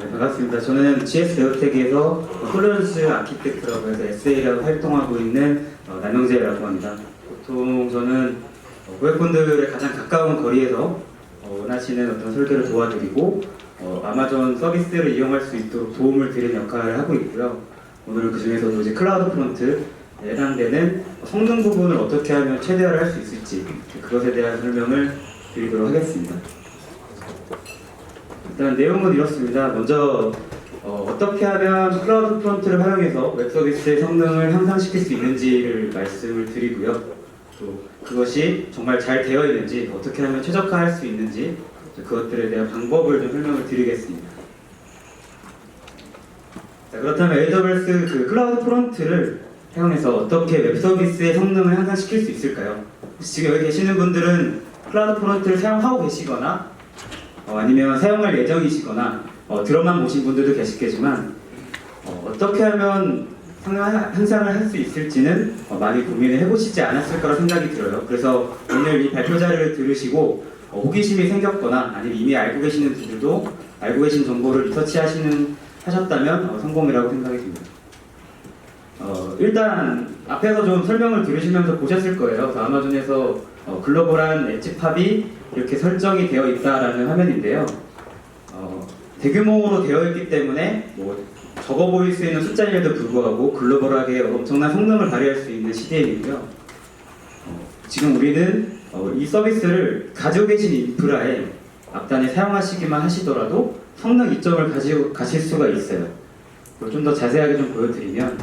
네, 반갑습니다. 저는 GS 베어텍에서 폴런스 아키텍트라고 해서 SA라고 활동하고 있는 어, 남영재라고 합니다. 보통 저는 어, 고객분들의 가장 가까운 거리에서 어, 원하시는 어떤 설계를 도와드리고 어, 아마존 서비스를 이용할 수 있도록 도움을 드리는 역할을 하고 있고요. 오늘은 그 중에서도 이제 클라우드 프론트에 해당되는 성능 부분을 어떻게 하면 최대화를 할 수 있을지 그것에 대한 설명을 드리도록 하겠습니다. 일단 내용은 이렇습니다. 먼저 어, 떻게 하면 클라우드 프론트를 활용해서 웹 서비스의 성능을 향상시킬 수 있는지를 말씀을 드리고요. 또 그것이 정말 잘 되어 있는지 어떻게 하면 최적화할 수 있는지 그것들에 대한 방법을 좀 설명을 드리겠습니다. 자, 그렇다면 AWS 그 클라우드 프론트를 사용해서 어떻게 웹 서비스의 성능을 향상시킬 수 있을까요? 지금 여기 계시는 분들은 클라우드 프론트를 사용하고 계시거나 어, 아니면 사용할 예정이시거나 어, 들어만 보신 분들도 계시겠지만 어, 떻게 하면 향상을 할 수 있을지는 어, 많이 고민을 해보시지 않았을 거라 생각이 들어요. 그래서 오늘 이 발표 자료를 들으시고 어, 호기심이 생겼거나 아니면 이미 알고 계시는 분들도 알고 계신 정보를 리서치하시는 하셨다면 어, 성공이라고 생각이 듭니다. 어, 일단 앞에서 좀 설명을 들으시면서 보셨을 거예요. 그래서 아마존에서 어, 글로벌한 엣지 팝이 이렇게 설정이 되어 있다라는 화면인데요. 어, 대규모로 되어 있기 때문에 뭐 적어 보일 수 있는 숫자임에도 불구하고 글로벌하게 엄청난 성능을 발휘할 수 있는 CDN이고요. 어, 지금 우리는 어, 이 서비스를 가지고 계신 인프라에 앞단에 사용하시기만 하시더라도 성능 이점을 가지고 가실 수가 있어요. 좀 더 자세하게 좀 보여드리면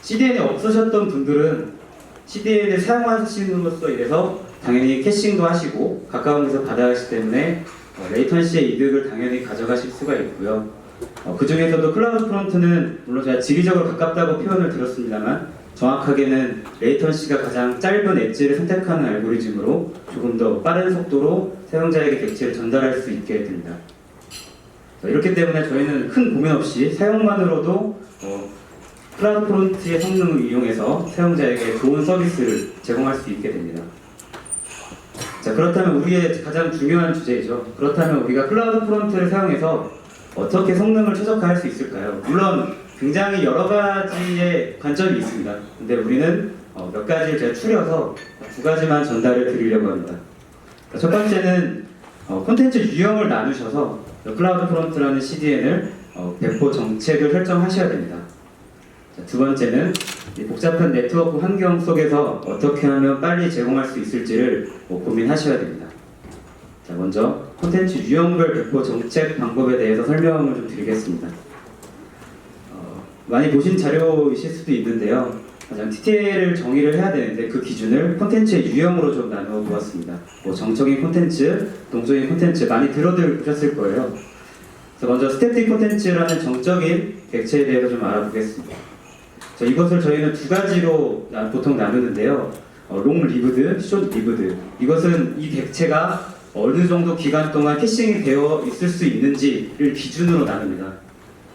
CDN이 없으셨던 분들은 CDN을 사용하시는으로써 인해서 당연히 캐싱도 하시고 가까운 데서 받아가시기 때문에 어, 레이턴시의 이득을 당연히 가져가실 수가 있고요. 어, 그 중에서도 클라우드 프론트는 물론 제가 지리적으로 가깝다고 표현을 들었습니다만 정확하게는 레이턴시가 가장 짧은 엣지를 선택하는 알고리즘으로 조금 더 빠른 속도로 사용자에게 객체를 전달할 수 있게 됩니다. 자, 이렇기 때문에 저희는 큰 고민 없이 사용만으로도 어, 클라우드 프론트의 성능을 이용해서 사용자에게 좋은 서비스를 제공할 수 있게 됩니다. 자, 그렇다면 우리의 가장 중요한 주제이죠. 그렇다면 우리가 클라우드 프론트를 사용해서 어떻게 성능을 최적화할 수 있을까요? 물론 굉장히 여러 가지의 관점이 있습니다. 근데 우리는 어, 몇 가지를 제가 추려서 두 가지만 전달을 드리려고 합니다. 자, 첫 번째는 어, 콘텐츠 유형을 나누셔서 클라우드 프론트라는 CDN을 어, 배포 정책을 설정하셔야 됩니다. 자, 두 번째는 이 복잡한 네트워크 환경 속에서 어떻게 하면 빨리 제공할 수 있을지를 뭐 고민하셔야 됩니다. 자, 먼저 콘텐츠 유형별 배포 정책 방법에 대해서 설명을 좀 드리겠습니다. 어, 많이 보신 자료이실 수도 있는데요. 가장 TTL을 정의를 해야 되는데 그 기준을 콘텐츠의 유형으로 좀 나누어 보았습니다. 뭐 정적인 콘텐츠, 동적인 콘텐츠 많이 들어들 보셨을 거예요. 먼저 스태틱 콘텐츠라는 정적인 객체에 대해서 좀 알아보겠습니다. 자, 이것을 저희는 두 가지로 나- 보통 나누는데요. 어, 롱 리브드, 숏 리브드. 이것은 이 객체가 어느 정도 기간 동안 캐싱이 되어 있을 수 있는지를 기준으로 나눕니다.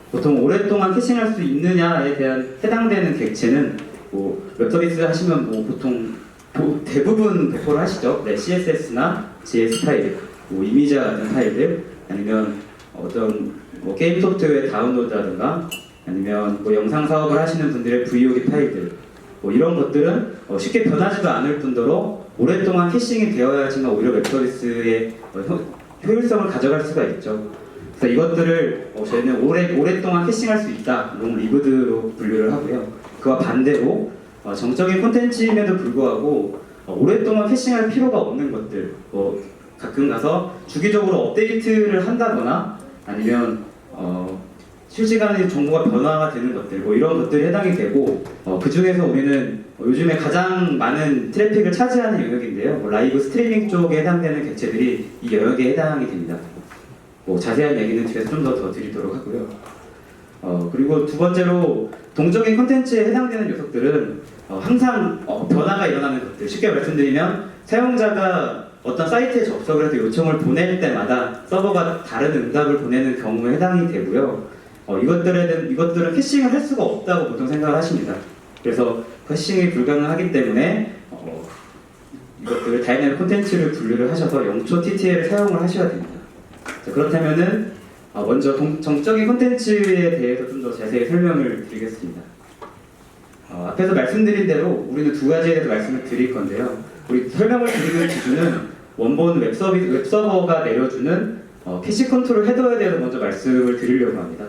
보통 오랫동안 캐싱할 수 있느냐에 대한 해당되는 객체는 뭐 웹서비스 하시면 뭐 보통 보- 대부분 배포를 하시죠. 네, CSS나 JS 파일, 뭐 이미지와 같은 파일들, 아니면 어떤 뭐 게임 소프트웨어 다운로드라든가 아니면 뭐 영상 사업을 하시는 분들의 VOD 파일들 뭐 이런 것들은 어, 쉽게 변하지도 않을 뿐더러 오랫동안 캐싱이 되어야지만 오히려 웹 서비스의 어, 효, 효율성을 가져갈 수가 있죠. 그래서 이것들을 어, 저희는 오래 오랫동안 캐싱할 수 있다 롱 리브드로 분류를 하고요. 그와 반대로 어, 정적인 콘텐츠임에도 불구하고 어, 오랫동안 캐싱할 필요가 없는 것들 뭐 가끔 가서 주기적으로 업데이트를 한다거나 아니면 어, 실시간에 정보가 변화가 되는 것들 뭐 이런 것들이 해당이 되고 어, 그 중에서 우리는 어, 요즘에 가장 많은 트래픽을 차지하는 영역인데요. 뭐 라이브 스트리밍 쪽에 해당되는 객체들이 이 영역에 해당이 됩니다. 뭐 자세한 얘기는 뒤에서 좀 더 더 드리도록 하고요. 어, 그리고 두 번째로 동적인 콘텐츠에 해당되는 요소들은 어, 항상 어, 변화가 일어나는 것들. 쉽게 말씀드리면 사용자가 어떤 사이트에 접속을 해서 요청을 보낼 때마다 서버가 다른 응답을 보내는 경우에 해당이 되고요. 어, 이것들에 대한 이것들은 캐싱을 할 수가 없다고 보통 생각을 하십니다. 그래서 캐싱이 불가능하기 때문에 어, 이것들을 다이내믹 콘텐츠를 분류를 하셔서 0초 TTL을 사용을 하셔야 됩니다. 자, 그렇다면은 아, 먼저 동- 정적인 콘텐츠에 대해서 좀 더 자세히 설명을 드리겠습니다. 어, 앞에서 말씀드린 대로 우리는 두 가지에 대해서 말씀을 드릴 건데요. 우리 설명을 드리는 기준은 원본 웹서비, 웹서버가 내려주는 어, 캐시 컨트롤 헤더에 대해서 먼저 말씀을 드리려고 합니다.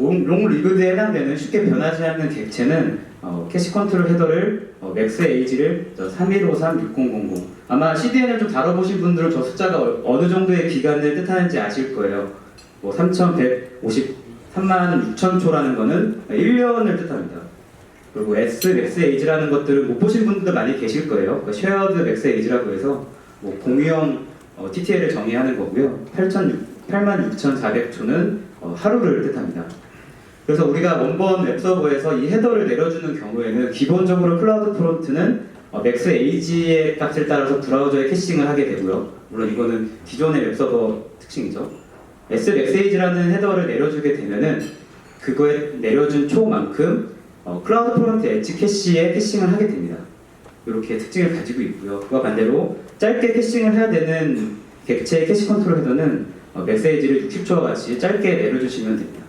어, 롱, 롱 리그드에 해당되는 쉽게 변하지 않는 객체는 어, 캐시 컨트롤 헤더를 어, 맥스 에이지를 31536000 아마 CDN을 좀 다뤄보신 분들은 저 숫자가 어- 어느 정도의 기간을 뜻하는지 아실 거예요. 뭐 3150, 3만 6천 초라는 거는 1년을 뜻합니다. 그리고 S 맥스 에이지라는 것들은 못 보신 분들도 많이 계실 거예요. 그 쉐어드 맥스 에이지라고 해서 뭐 공유형 어, TTL을 정의하는 거고요. 8만 6,400초는 어, 하루를 뜻합니다. 그래서 우리가 원본 웹서버에서 이 헤더를 내려주는 경우에는 기본적으로 클라우드 프론트는 어, 맥스 에이지의 값을 따라서 브라우저에 캐싱을 하게 되고요. 물론 이거는 기존의 웹서버 특징이죠. S 맥스 에이지라는 헤더를 내려주게 되면은 그거에 내려준 초만큼 어, 클라우드 프론트 엣지 캐시에 캐싱을 하게 됩니다. 이렇게 특징을 가지고 있고요. 그와 반대로 짧게 캐싱을 해야 되는 객체의 캐시 컨트롤 헤더는 어, 메시지를 60초와 같이 짧게 내려주시면 됩니다.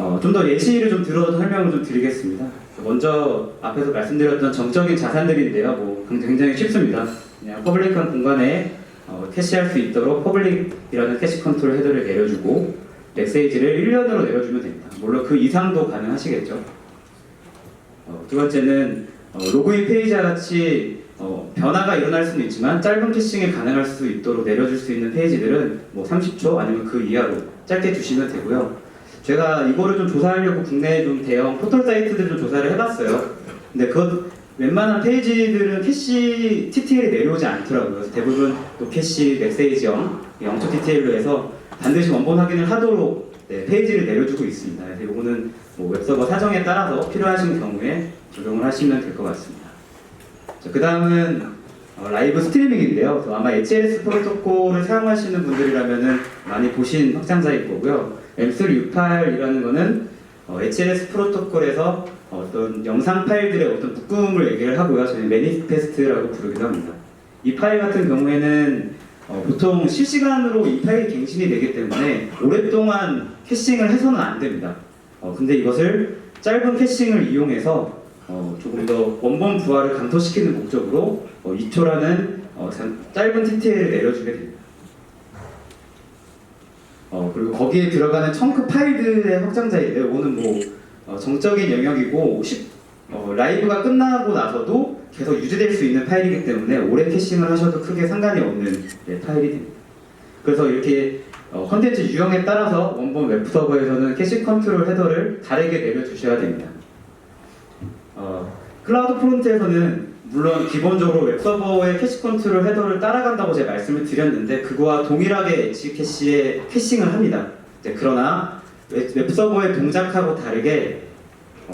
어, 좀 더 예시를 좀 들어서 설명을 좀 드리겠습니다. 먼저 앞에서 말씀드렸던 정적인 자산들인데요. 뭐 굉장히 쉽습니다. 그냥 퍼블릭한 공간에 어, 캐시할 수 있도록 퍼블릭이라는 캐시 컨트롤 헤더를 내려주고 메시지를 1년으로 내려주면 됩니다. 물론 그 이상도 가능하시겠죠. 어, 두 번째는 어, 로그인 페이지와 같이 어, 변화가 일어날 수는 있지만 짧은 캐싱이 가능할 수 있도록 내려줄 수 있는 페이지들은 뭐 30초 아니면 그 이하로 짧게 주시면 되고요. 제가 이거를 좀 조사하려고 국내 좀 대형 포털 사이트들 좀 조사를 해봤어요. 근데 그 웬만한 페이지들은 캐시 TTL이 내려오지 않더라고요. 그래서 대부분 또 캐시 메시지형 0초 TTL로 해서 반드시 원본 확인을 하도록 네, 페이지를 내려주고 있습니다. 그래서 이거는 뭐 웹서버 사정에 따라서 필요하신 경우에 적용을 하시면 될 것 같습니다. 그 다음은 어, 라이브 스트리밍인데요. 아마 HLS 프로토콜을 사용하시는 분들이라면 많이 보신 확장자일 거고요. M368이라는 거는 어, HLS 프로토콜에서 어떤 영상 파일들의 어떤 묶음을 얘기를 하고요. 저희는 매니페스트라고 부르기도 합니다. 이 파일 같은 경우에는 어, 보통 실시간으로 이 파일이 갱신이 되기 때문에 오랫동안 캐싱을 해서는 안 됩니다. 어, 근데 이것을 짧은 캐싱을 이용해서 어, 조금 더 원본 부하를 감소시키는 목적으로 어, 2초라는 어, 잠- 짧은 TTL을 내려주게 됩니다. 어, 그리고 거기에 들어가는 청크 파일들의 확장자인데요. 이거는 뭐 어, 정적인 영역이고 십- 어, 라이브가 끝나고 나서도 계속 유지될 수 있는 파일이기 때문에 오래 캐싱을 하셔도 크게 상관이 없는 네, 파일이 됩니다. 그래서 이렇게 어, 컨텐츠 유형에 따라서 원본 웹 서버에서는 캐시 컨트롤 헤더를 다르게 내려주셔야 됩니다. 어, 클라우드 프론트에서는 물론 기본적으로 웹서버의 캐시 컨트롤 헤더를 따라간다고 제가 말씀을 드렸는데 그거와 동일하게 엣지 캐시에 캐싱을 합니다. 이제 그러나 웹- 웹서버의 동작하고 다르게 어,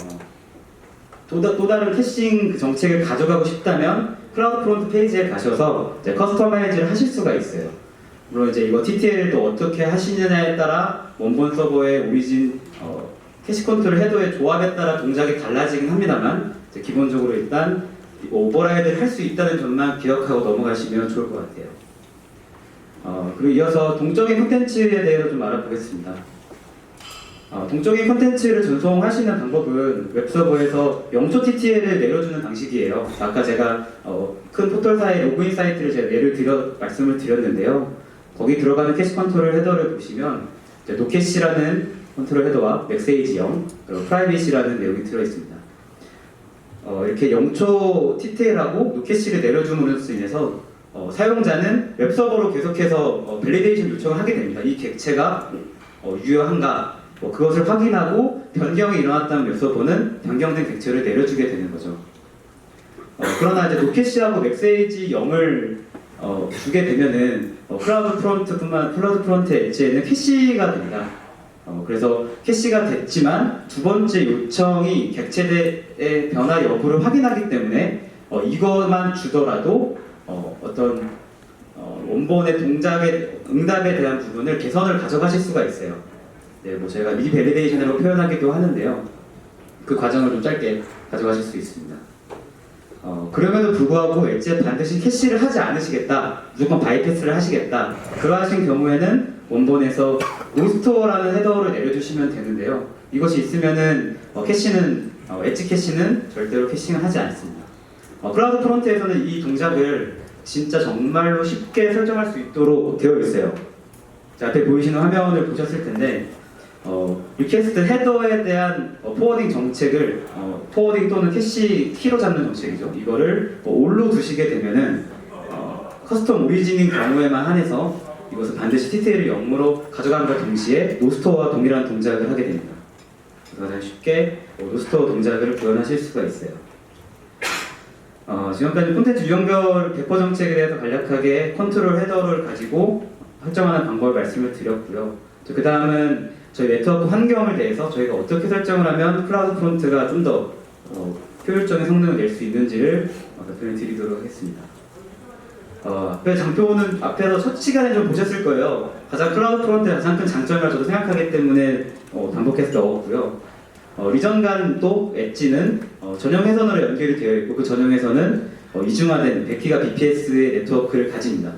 또, 다- 또 다른 캐싱 그 정책을 가져가고 싶다면 클라우드 프론트 페이지에 가셔서 이제 커스터마이즈를 하실 수가 있어요. 물론 이제 이거 TTL도 어떻게 하시느냐에 따라 원본 서버의 오리진 어, 캐시 컨트롤 헤더의 조합에 따라 동작이 달라지긴 합니다만 기본적으로 일단 오버라이드를 할 수 있다는 점만 기억하고 넘어가시면 좋을 것 같아요. 어, 그리고 이어서 동적인 콘텐츠에 대해서 좀 알아보겠습니다. 어, 동적인 콘텐츠를 전송하시는 방법은 웹서버에서 0초 TTL을 내려주는 방식이에요. 아까 제가 어, 큰 포털사의 로그인 사이트를 제가 예를 들어 말씀을 드렸는데요. 거기 들어가는 캐시 컨트롤 헤더를 보시면 노캐시라는 컨트롤 헤더와 맥세이지형 그리고 프라이빗이라는 내용이 들어 있습니다. 어, 이렇게 0초 TTL하고 노캐시를 내려줌으로 인해서 어, 사용자는 웹서버로 계속해서 어, 밸리데이션 요청을 하게 됩니다. 이 객체가 어, 유효한가 뭐 그것을 확인하고 변경이 일어났다면 웹서버는 변경된 객체를 내려주게 되는 거죠. 어, 그러나 이제 노캐시하고 맥세이지 0을 어, 주게 되면은 어, 클라우드 프론트뿐만 클라우드 프론트 엣지에는 캐시가 됩니다. 어, 그래서 캐시가 됐지만 두 번째 요청이 객체의 변화 여부를 확인하기 때문에 어, 이것만 주더라도 어, 어떤 어, 원본의 동작의 응답에 대한 부분을 개선을 가져가실 수가 있어요. 네, 뭐 제가 리밸리데이션으로 표현하기도 하는데요. 그 과정을 좀 짧게 가져가실 수 있습니다. 어, 그럼에도 불구하고 엣지에 반드시 캐시를 하지 않으시겠다, 무조건 바이패스를 하시겠다. 그러하신 경우에는 원본에서 노스토어라는 헤더를 내려주시면 되는데요. 이것이 있으면은 어, 캐시는 어, 엣지 캐시는 절대로 캐싱을 하지 않습니다. 어, 클라우드 프론트에서는 이 동작을 진짜 정말로 쉽게 설정할 수 있도록 되어 있어요. 자, 앞에 보이시는 화면을 보셨을 텐데 어, 리퀘스트 헤더에 대한 어, 포워딩 정책을 어, 포워딩 또는 캐시 키로 잡는 정책이죠. 이거를 어, 올로 두시게 되면은 어, 커스텀 오리진인 경우에만 한해서 이것을 반드시 TTL을 0으로 가져간과 동시에 노스토어와 동일한 동작을 하게 됩니다. 그래서 쉽게 어, 노스토어 동작을 구현하실 수가 있어요. 어, 지금까지 콘텐츠 유형별 배포 정책에 대해서 간략하게 컨트롤 헤더를 가지고 설정하는 방법을 말씀을 드렸고요. 그 다음은 저희 네트워크 환경을 대해서 저희가 어떻게 설정을 하면 클라우드 프론트가 좀더 어, 효율적인 성능을 낼 수 있는지를 어, 답변을 드리도록 하겠습니다. 어, 앞에 장표는 앞에서 첫 시간에 좀 보셨을 거예요. 가장 클라우드 프론트의 가장 큰 장점이라 저도 생각하기 때문에 어, 반복해서 넣었고요. 어, 리전 간도 엣지는 어, 전용 회선으로 연결이 되어 있고 그 전용 회선은 어, 이중화된 100기가 bps의 네트워크를 가집니다.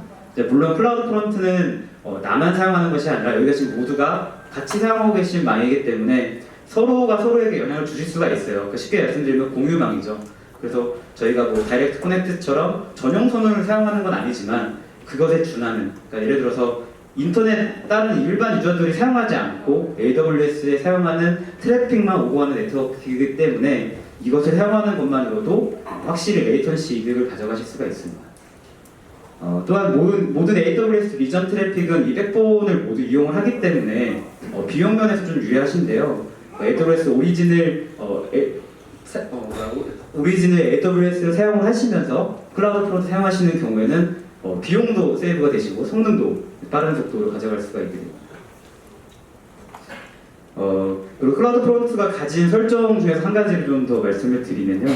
물론 클라우드 프론트는 어, 나만 사용하는 것이 아니라 여기가 지금 모두가 같이 사용하고 계신 망이기 때문에 서로가 서로에게 영향을 주실 수가 있어요. 그러니까 쉽게 말씀드리면 공유망이죠. 그래서 저희가 뭐 다이렉트 커넥트처럼 전용 선을 사용하는 건 아니지만 그것에 준하는 그러니까 예를 들어서 인터넷 다른 일반 유저들이 사용하지 않고 AWS에 사용하는 트래픽만 오고 가는 네트워크이기 때문에 이것을 사용하는 것만으로도 확실히 레이턴시 이득을 가져가실 수가 있습니다. 어, 또한 모든, 모든 AWS 리전 트래픽은 이 백본을 모두 이용을 하기 때문에 어, 비용 면에서 좀 유리하신데요. 어, AWS 오리진을 어, 에, 사- 어? 오리진을 AWS를 사용을 하시면서 클라우드 프론트 사용하시는 경우에는 어, 비용도 세이브가 되시고 성능도 빠른 속도로 가져갈 수가 있게 됩니다. 어, 그리고 클라우드 프론트가 가진 설정 중에서 한 가지를 좀 더 말씀을 드리면요.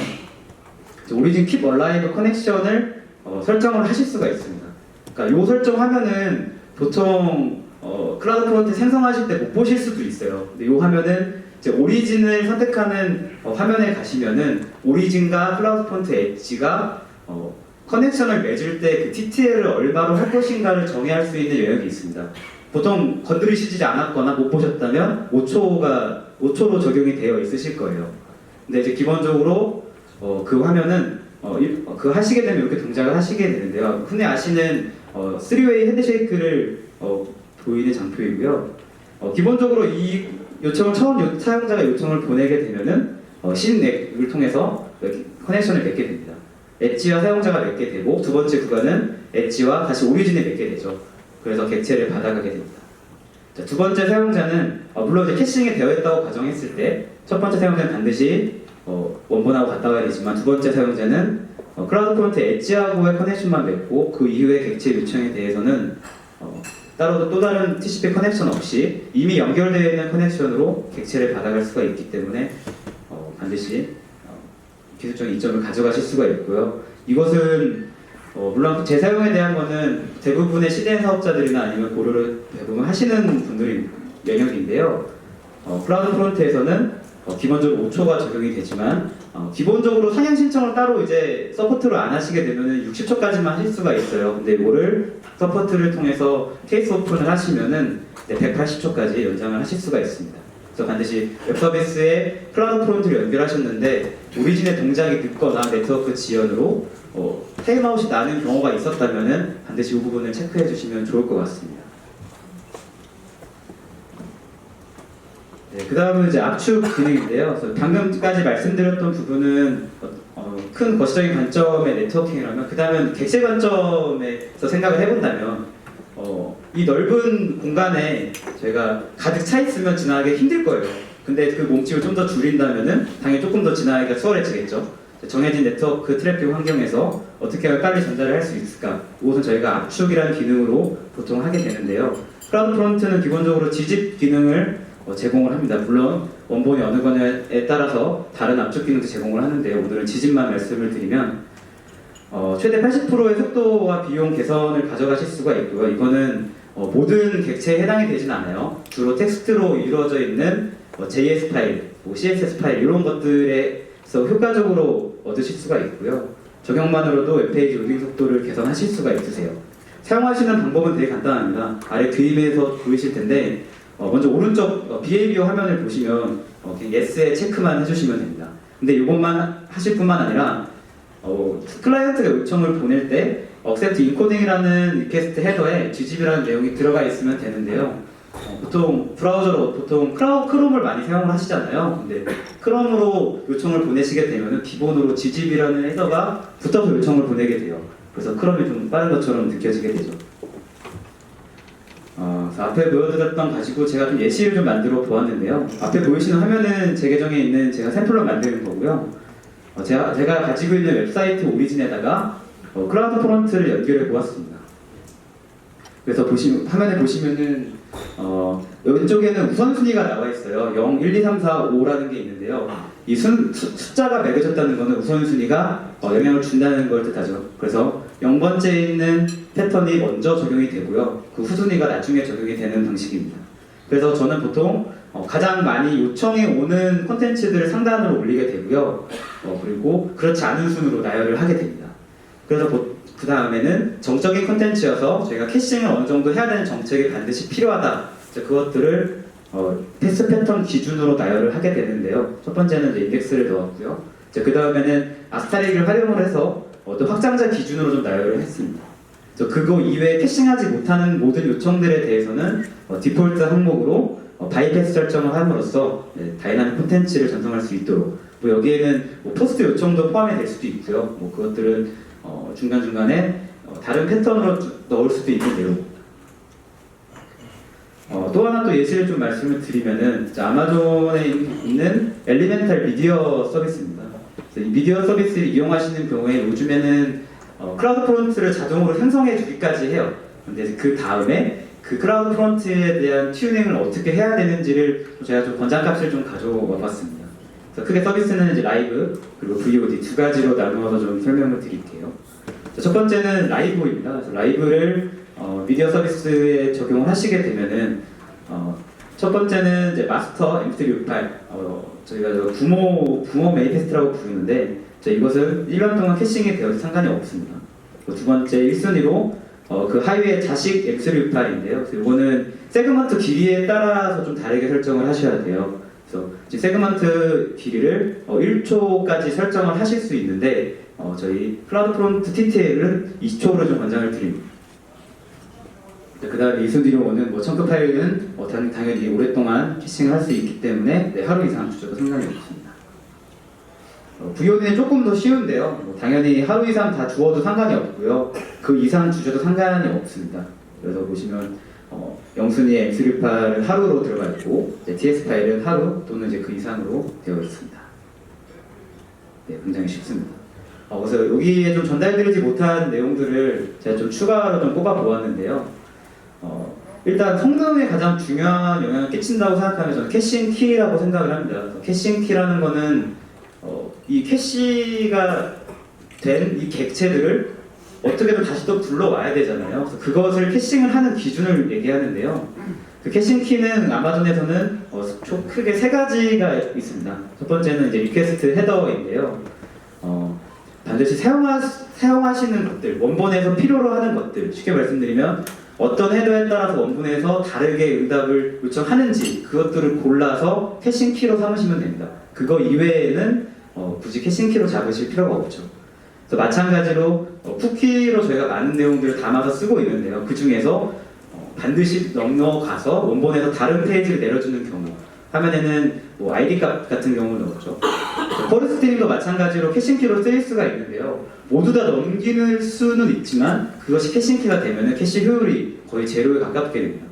오리진 킵 얼라이브 커넥션을 어, 설정을 하실 수가 있습니다. 그러니까 요 설정하면은 보통 어, 클라우드 프론트 생성하실 때 못 보실 수도 있어요. 근데 요 화면은 이제 오리진을 선택하는 어, 화면에 가시면은 오리진과 클라우드 프론트 엣지가 어, 커넥션을 맺을 때 그 TTL을 얼마로 할 것인가를 정의할 수 있는 영역이 있습니다. 보통 건드리시지 않았거나 못 보셨다면 5초가 5초로 적용이 되어 있으실 거예요. 근데 이제 기본적으로 어, 그 화면은 어, 이- 어, 그 하시게 되면 이렇게 동작을 하시게 되는데요. 흔히 아시는 어, 3웨이 헤드쉐이크를 어, 보이는 장표이고요. 어, 기본적으로 이 요청을 처음 요- 사용자가 요청을 보내게 되면은 어, 신넥을 통해서 커넥션을 맺게 됩니다. 엣지와 사용자가 맺게 되고 두 번째 구간은 엣지와 다시 오리진을 맺게 되죠. 그래서 객체를 받아가게 됩니다. 자, 두 번째 사용자는 어, 물론 이제 캐싱이 되어 있다고 가정했을 때 첫 번째 사용자는 반드시 어, 원본하고 갔다 와야 되지만 두 번째 사용자는 어, 클라우드 프론트 엣지하고의 커넥션만 맺고 그 이후에 객체 요청에 대해서는 어, 따로 또 다른 TCP 커넥션 없이 이미 연결되어 있는 커넥션으로 객체를 받아갈 수가 있기 때문에 어, 반드시 어, 기술적인 이점을 가져가실 수가 있고요. 이것은 어, 물론 재사용에 대한 거는 대부분의 CDN 사업자들이나 아니면 고려를 대부분 하시는 분들이 영역인데요. 어, 클라우드 프론트에서는 어, 기본적으로 5초가 적용이 되지만 어, 기본적으로 상향 신청을 따로 이제 서포트를 안 하시게 되면은 60초까지만 하실 수가 있어요. 근데 이거를 서포트를 통해서 케이스 오픈을 하시면은 180초까지 연장을 하실 수가 있습니다. 그래서 반드시 웹 서비스에 클라우드 프론트를 연결하셨는데 오리진의 동작이 늦거나 네트워크 지연으로 어, 타임아웃이 나는 경우가 있었다면은 반드시 이 부분을 체크해 주시면 좋을 것 같습니다. 네, 그 다음은 이제 압축 기능인데요. 방금까지 말씀드렸던 부분은 어, 어, 큰 거시적인 관점의 네트워킹이라면 그 다음은 객체 관점에서 생각을 해본다면 어, 이 넓은 공간에 저희가 가득 차 있으면 지나가기 힘들 거예요. 근데 그 몸집을 좀 더 줄인다면은 당연히 조금 더 지나가기가 수월해지겠죠. 정해진 네트워크 트래픽 환경에서 어떻게 하면 빨리 전달을 할 수 있을까? 이것은 저희가 압축이라는 기능으로 보통 하게 되는데요. 클라우드 프론트는 기본적으로 지집 기능을 어, 제공을 합니다. 물론 원본이 어느 거냐에 따라서 다른 압축 기능도 제공을 하는데요. 오늘은 지집만 말씀을 드리면 어, 최대 80%의 속도와 비용 개선을 가져가실 수가 있고요. 이거는 어, 모든 객체에 해당이 되진 않아요. 주로 텍스트로 이루어져 있는 어, JS 파일, 뭐 CSS 파일 이런 것들에서 효과적으로 얻으실 수가 있고요. 적용만으로도 웹페이지 로딩 속도를 개선하실 수가 있으세요. 사용하시는 방법은 되게 간단합니다. 아래 그림에서 보이실 텐데 어, 먼저 오른쪽 어, 비헤이비어 화면을 보시면 어, 그냥 yes에 체크만 해주시면 됩니다. 근데 이것만 하실 뿐만 아니라 어, 클라이언트가 요청을 보낼 때 accept encoding이라는 리퀘스트 헤더에 GGB라는 내용이 들어가 있으면 되는데요. 어, 보통 브라우저로 보통 크라우, 크롬을 많이 사용을 하시잖아요. 근데 크롬으로 요청을 보내시게 되면 기본으로 GGB라는 헤더가 붙어서 요청을 보내게 돼요. 그래서 크롬이 좀 빠른 것처럼 느껴지게 되죠. 어, 앞에 보여드렸던 가지고 제가 좀 예시를 좀 만들어 보았는데요. 앞에 보이시는 화면은 제 계정에 있는 제가 샘플로 만드는 거고요. 어, 제가, 제가 가지고 있는 웹사이트 오리진에다가 어, 클라우드 프론트를 연결해 보았습니다. 그래서 보시, 화면에 보시면은 어, 왼쪽에는 우선순위가 나와 있어요. 0, 1, 2, 3, 4, 5라는 게 있는데요. 이 순, 수, 숫자가 매겨졌다는 것은 우선순위가 어, 영향을 준다는 걸 뜻하죠. 그래서 0번째에 있는 패턴이 먼저 적용이 되고요. 그 후순위가 나중에 적용이 되는 방식입니다. 그래서 저는 보통 어, 가장 많이 요청이 오는 콘텐츠들을 상단으로 올리게 되고요. 어, 그리고 그렇지 않은 순으로 나열을 하게 됩니다. 그래서 그 다음에는 정적인 콘텐츠여서 저희가 캐싱을 어느 정도 해야 되는 정책이 반드시 필요하다. 그것들을 어, 테스트 패턴 기준으로 나열을 하게 되는데요. 첫 번째는 이제 인덱스를 넣었고요. 그 다음에는 아스타릭을 활용을 해서 어, 또 확장자 기준으로 좀 나열을 했습니다. 그래서 그거 이외에 캐싱하지 못하는 모든 요청들에 대해서는 어, 디폴트 항목으로 어, 바이패스 설정을 함으로써 네, 다이나믹 콘텐츠를 전송할 수 있도록 뭐 여기에는 뭐 포스트 요청도 포함이 될 수도 있고요. 뭐 그것들은 어, 중간 중간에 어, 다른 패턴으로 주- 넣을 수도 있는 내용. 어, 또 하나 또 예시를 좀 말씀을 드리면은 아마존에 있는 엘리멘탈 미디어 서비스입니다. 그래서 이 미디어 서비스를 이용하시는 경우에 요즘에는 어, 클라우드 프론트를 자동으로 생성해 주기까지 해요. 근데 그 다음에 그 클라우드 프론트에 대한 튜닝을 어떻게 해야 되는지를 제가 좀 권장값을 좀 가져와 봤습니다. 그래서 크게 서비스는 이제 라이브 그리고 VOD 두 가지로 나누어서 좀 설명을 드릴게요. 자, 첫 번째는 라이브입니다. 라이브를 어, 미디어 서비스에 적용을 하시게 되면은 어, 첫 번째는 이제 마스터 MP3 파일 어, 저희가 저 부모 부모 메이테스트라고 부르는데 자, 이것은 1년 동안 캐싱이 되어도 상관이 없습니다. 그리고 두 번째 1순위로 어, 그 하위의 자식 엑스류 파일인데요. 그래서 이거는 세그먼트 길이에 따라서 좀 다르게 설정을 하셔야 돼요. 그래서 세그먼트 길이를 어, 1초까지 설정을 하실 수 있는데 어, 저희 클라우드 프론트 TTL은 20초로 좀 권장을 드립니다. 그 다음에 이순뒤로는 뭐 청크 파일은 어, 당, 당연히 오랫동안 캐싱을 할 수 있기 때문에 네, 하루 이상 주셔도 상관이 없습니다. 어, VOD는 조금 더 쉬운데요. 뭐 당연히 하루 이상 다 주어도 상관이 없고요. 그 이상 주셔도 상관이 없습니다. 그래서 보시면 어, 영순위의 M3 파일은 하루로 들어가 있고 TS 파일은 하루 또는 이제 그 이상으로 되어 있습니다. 네, 굉장히 쉽습니다. 어, 그래서 여기에 좀 전달드리지 못한 내용들을 제가 좀 추가로 좀 뽑아 보았는데요. 어, 일단 성능에 가장 중요한 영향을 끼친다고 생각하면 저는 캐싱 키라고 생각을 합니다. 그래서 캐싱 키라는 거는 어, 이 캐시가 된 이 객체들을 어떻게든 다시 또 불러와야 되잖아요. 그래서 그것을 캐싱을 하는 기준을 얘기하는데요. 그 캐싱 키는 아마존에서는 어, 총 크게 세 가지가 있습니다. 첫 번째는 이제 리퀘스트 헤더인데요. 어, 반드시 사용하, 사용하시는 것들, 원본에서 필요로 하는 것들, 쉽게 말씀드리면 어떤 헤더에 따라서 원본에서 다르게 응답을 요청하는지 그것들을 골라서 캐싱 키로 삼으시면 됩니다. 그거 이외에는 어, 굳이 캐싱 키로 잡으실 필요가 없죠. 그래서 마찬가지로 어, 쿠키로 저희가 많은 내용들을 담아서 쓰고 있는데요. 그 중에서 어, 반드시 넘어가서 원본에서 다른 페이지를 내려주는 경우 화면에는 뭐 ID 값 같은 경우를 넣었죠. 스트림도 마찬가지로 캐싱키로 쓰일 수가 있는데요. 모두 다 넘기는 수는 있지만 그것이 캐싱키가 되면 캐시 효율이 거의 제로에 가깝게 됩니다.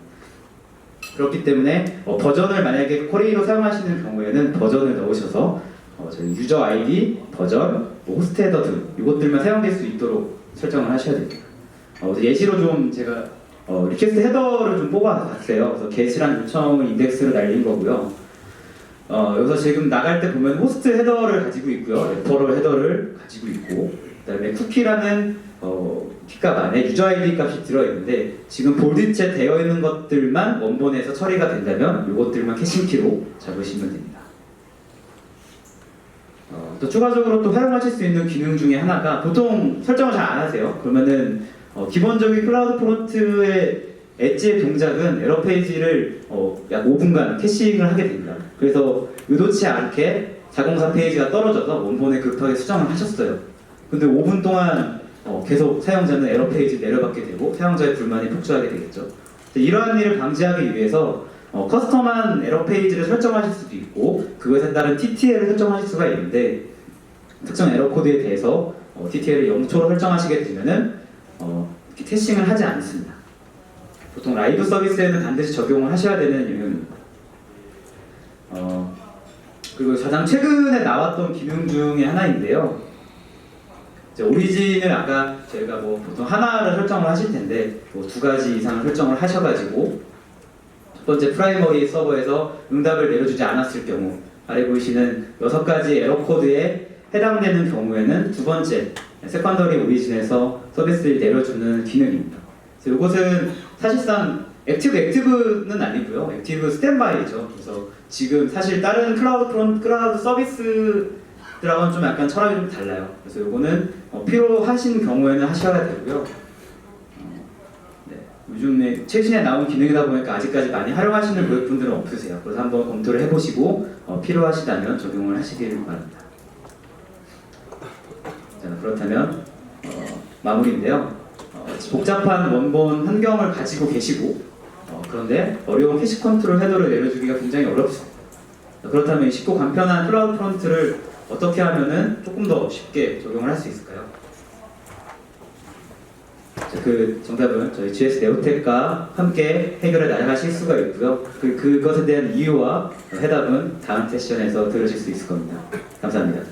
그렇기 때문에 어, 버전을 만약에 코레이로 사용하시는 경우에는 버전을 넣으셔서 어, 저희 유저 아이디, 버전, 뭐 호스트 헤더 등 이것들만 사용될 수 있도록 설정을 하셔야 됩니다. 어, 예시로 좀 제가 어, 리퀘스트 헤더를 좀 뽑아봤어요. 그래서 get이란 요청을 인덱스로 날린 거고요. 어, 여기서 지금 나갈 때 보면 호스트 헤더를 가지고 있고요. 레퍼럴 헤더를 가지고 있고, 그다음에 쿠키라는 어, 키값 안에 유저 아이디 값이 들어있는데 지금 볼드체 되어 있는 것들만 원본에서 처리가 된다면 이것들만 캐싱 키로 잡으시면 됩니다. 어, 또 추가적으로 또 활용하실 수 있는 기능 중에 하나가 보통 설정을 잘 안 하세요. 그러면은 어, 기본적인 클라우드 프론트의 엣지의 동작은 에러 페이지를 어, 약 5분간 캐싱을 하게 됩니다. 그래서 의도치 않게 404 페이지가 떨어져서 원본에 급하게 수정을 하셨어요. 근데 5분 동안 어, 계속 사용자는 에러 페이지 내려받게 되고 사용자의 불만이 폭주하게 되겠죠. 이러한 일을 방지하기 위해서 어, 커스텀한 에러 페이지를 설정하실 수도 있고 그것에 따른 TTL을 설정하실 수가 있는데 특정 에러 코드에 대해서 어, TTL을 0초로 설정하시게 되면은 어, 캐싱을 하지 않습니다. 보통 라이브 서비스에는 반드시 적용을 하셔야 되는 영역입니다. 어, 그리고 가장 최근에 나왔던 기능 중에 하나인데요. 오리진을 아까 저희가 뭐 보통 하나를 설정을 하실 텐데 뭐 두 가지 이상을 설정을 하셔가지고 첫 번째 프라이머리 서버에서 응답을 내려주지 않았을 경우 아래 보이시는 여섯 가지 에러 코드에 해당되는 경우에는 두 번째 세컨더리 오리진에서 서비스를 내려주는 기능입니다. 이것은 사실상 액티브 액티브는 아니고요. 액티브 스탠바이죠. 그래서 지금 사실 다른 클라우드 프론 클라우드 서비스들하고는 좀 약간 철학이 좀 달라요. 그래서 이거는 어, 필요하신 경우에는 하셔야 되고요. 어, 네, 요즘에 최신에 나온 기능이다 보니까 아직까지 많이 활용하시는 고객분들은 없으세요. 그래서 한번 검토를 해보시고 어, 필요하시다면 적용을 하시길 바랍니다. 자, 그렇다면 어, 마무리인데요. 어, 복잡한 원본 환경을 가지고 계시고 어, 그런데 어려운 캐시 컨트롤 헤더를 내려주기가 굉장히 어렵습니다. 그렇다면 이 쉽고 간편한 클라우드 프론트를 어떻게 하면은 조금 더 쉽게 적용을 할 수 있을까요? 자, 그 정답은 저희 GS 네오텍과 함께 해결해 나가실 수가 있고요. 그, 그것에 대한 이유와 해답은 다음 세션에서 들으실 수 있을 겁니다. 감사합니다.